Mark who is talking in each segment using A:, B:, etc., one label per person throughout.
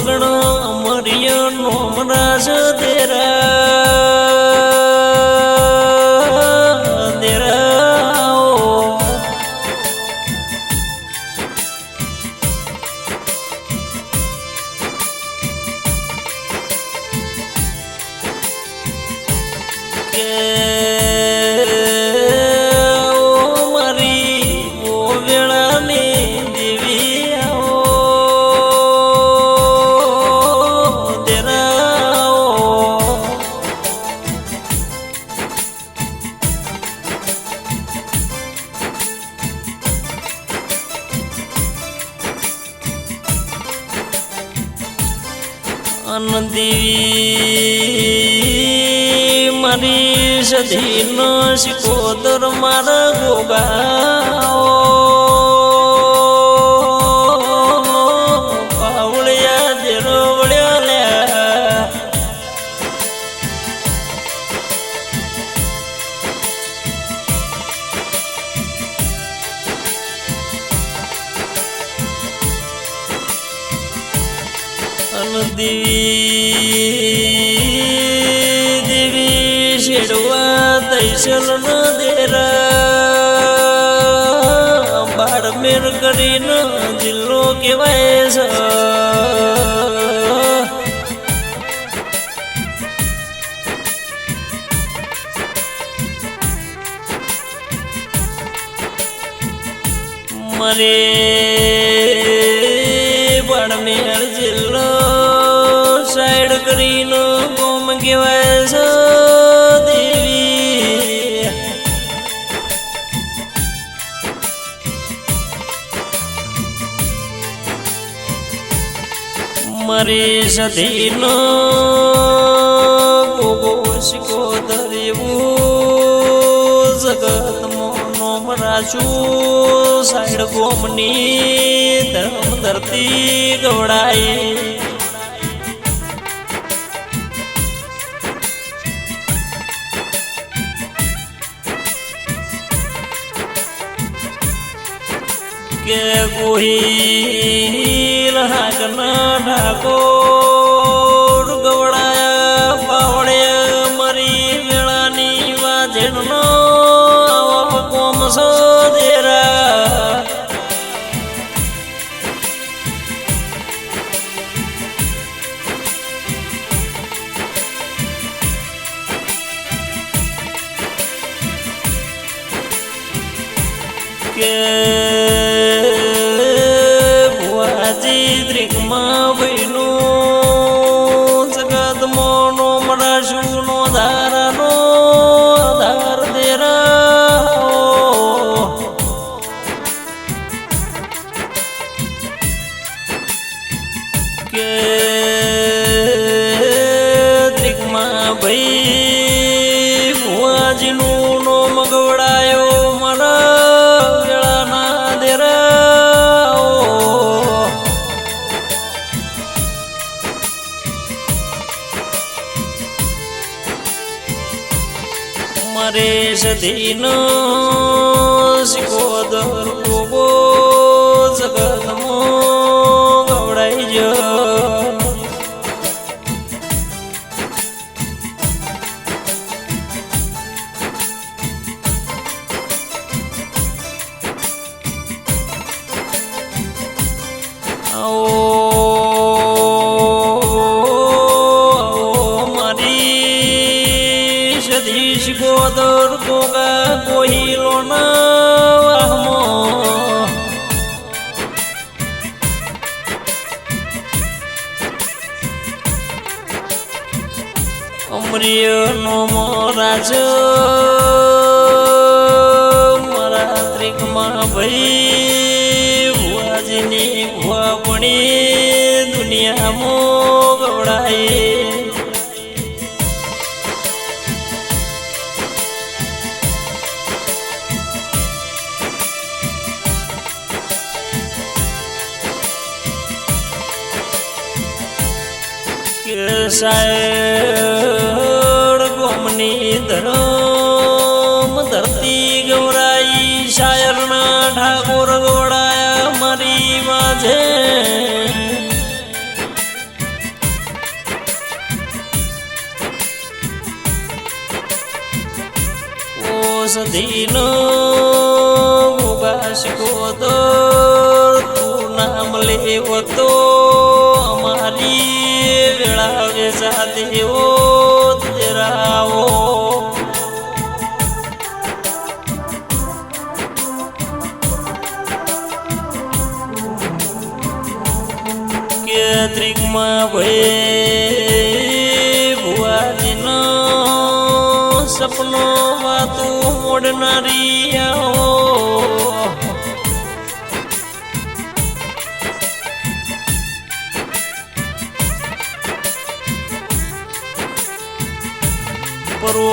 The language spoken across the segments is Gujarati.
A: સગણો મરિયા નોમરાજ શિકોદર મારા ગોગાઓ મારી સધીનો ગોગો શિકો ધરેવું જગત મોનો રાચું સાઈડ ગોમની ધર્મ ધરતી ગવડાઈ. કે ગોહિલ હાકના உமாவை મારે સધીનો શિકોદર ગોગો જગતમો ગોદર ગોગા કોહિલો ના વાહમો. અમરીય નો મોરાજ, મારા ત્રિકમાં ભાઈ, ભુવાજીની ભુવા પણી દુનિયામાં ગવડાય કે સાયડ ગોમની ધરોમ ધરતી ગૌરાઈ શાયરના ઠાકોર ગોળાયા મારી માঝে સધીનો ઉબાશ કોદોર તું નામ લેવતો અમારી વેળા વેસા દેવો તેરાવો કે ત્રિકમાં ભાઈ ભુવાજીનો સપનો વાતું મોડનારી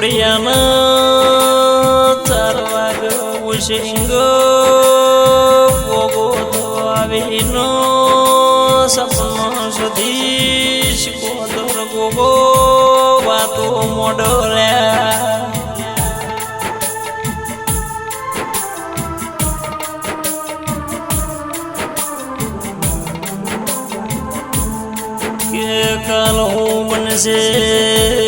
A: આવો પરોડિયાના ચાર વાગ ઉશિંગ ભોગો તો આવીનો સપનો સુધીશ કોદર ગોગો, વાતો મોડલ્યા. કે કાલ હું બનશે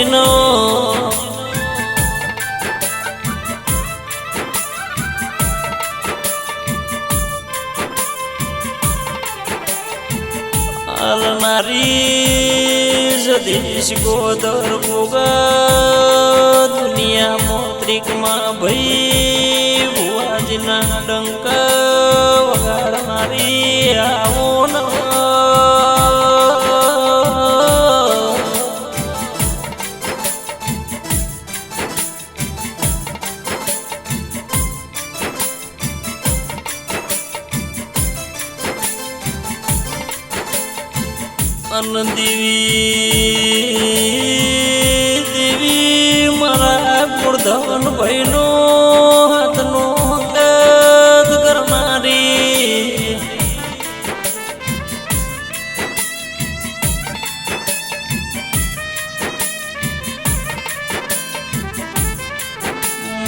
A: ભુવાજીનો આલનારી સદીશ ગોદર ભોગા દુનિયા મોત્રિકમાં ભઈ ભુવાજીના ડંક વગાડનારી આવો ન દેવી દેવી મારા ગુણધન ભાઈનો હાથનો અંગત કરનારી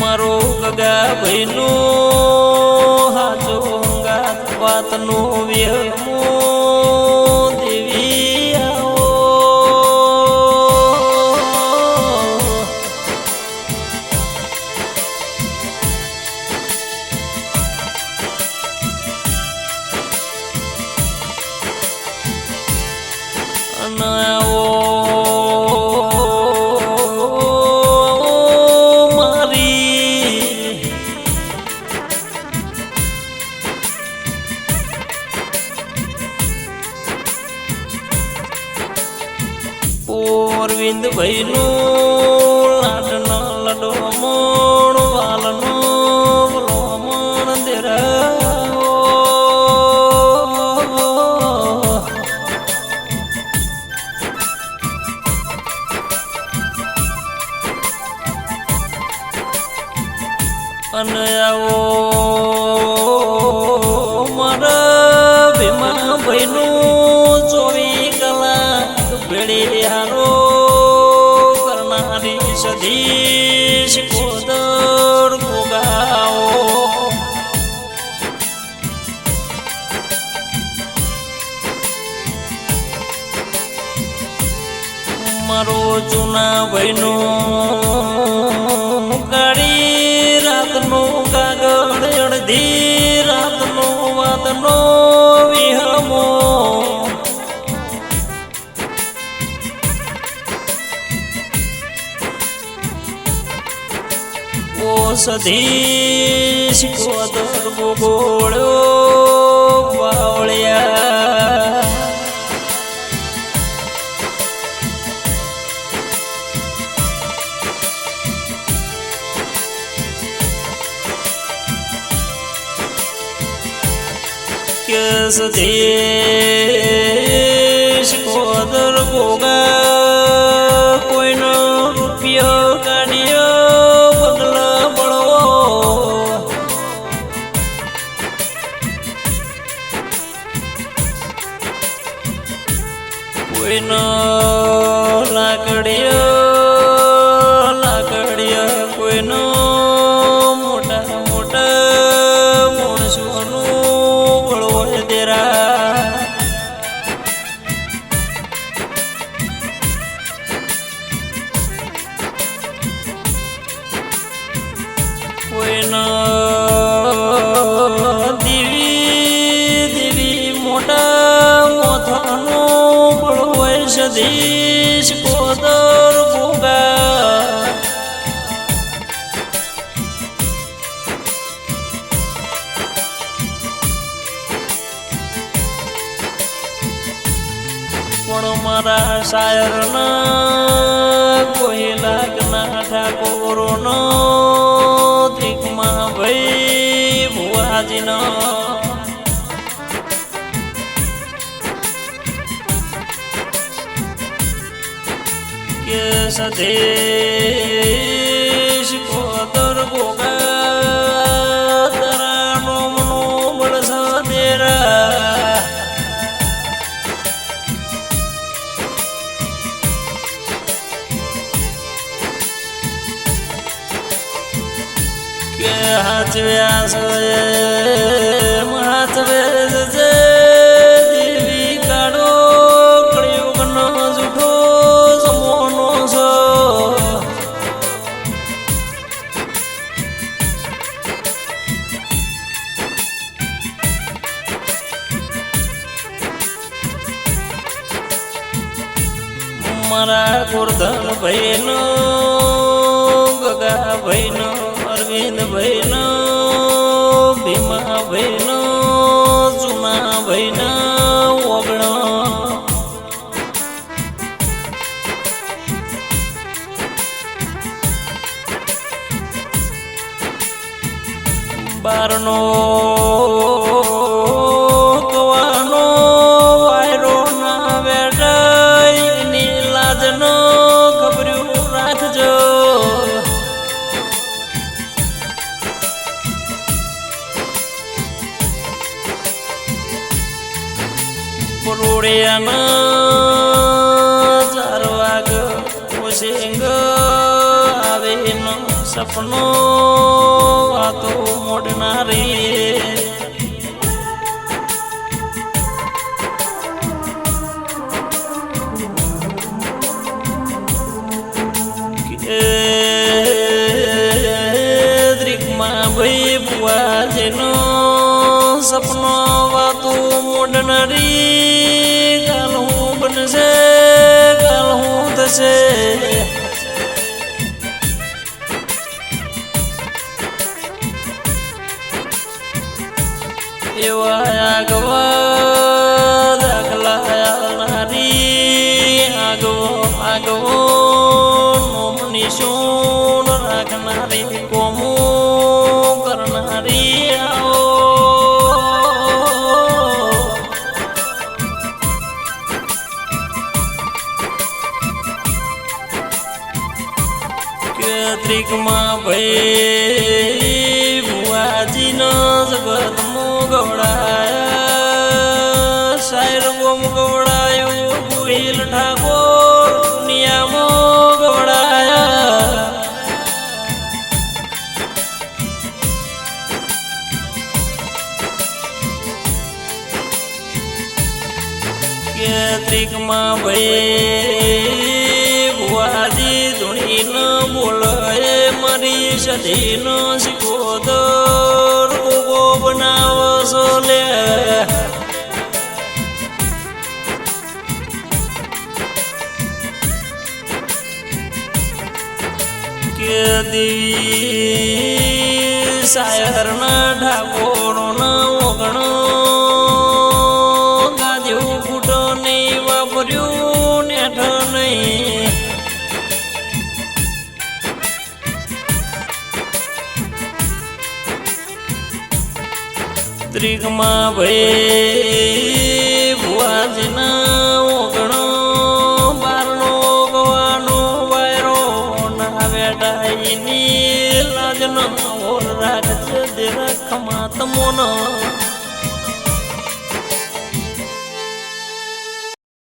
A: મારો ગગા ભાઈનો હાથો વાતનો વ્યમો અને આવો મારા ભીમા ભાઈનું ચોવી કલાક ભેળી હારો કરનારી સધીશ કોદર ગોગાઓ મારો જૂના ભાઈનો વાતનો વિહમો. ઓ સધીશ કોદર ગોગોળ્યો બાવળિયા કે સદેશ કોદર ગોગા સદીશ કોદર ભોગા પણ મારા શાયરના સદેશ કોદર ગોગા તરાનો મનો બળસ દેરા કે હાચવ્યા છે હાચવે બારનો કવાનો વાયરો ના વેડાયની લાજનો ખબર્યું રાખજો. પરોડિયાના ચાર વાગ ઓશિંગ આવે સપનો વાતો કેત્રિકમાં ભાઈ ભુવાજીનો જગત ગવડાયા. શાયર ગોમ ગવડાયો ગોહિલ ઠાકોર દુનિયામાં ગવડાયા. કેત્રિકમાં ભાઈ મારી સધી નો શીખોદર ગોગો બનાવશો લે કે દેવી સાયરના ઠાકોરના ઓગણો ત્રિકમાં ભાઈ ભુવાજીના ઓગણો બારનો ગવાનો વાયરો ના વેડાઈની લાજનો ઓર રાખજે દે રખમાં તમોનો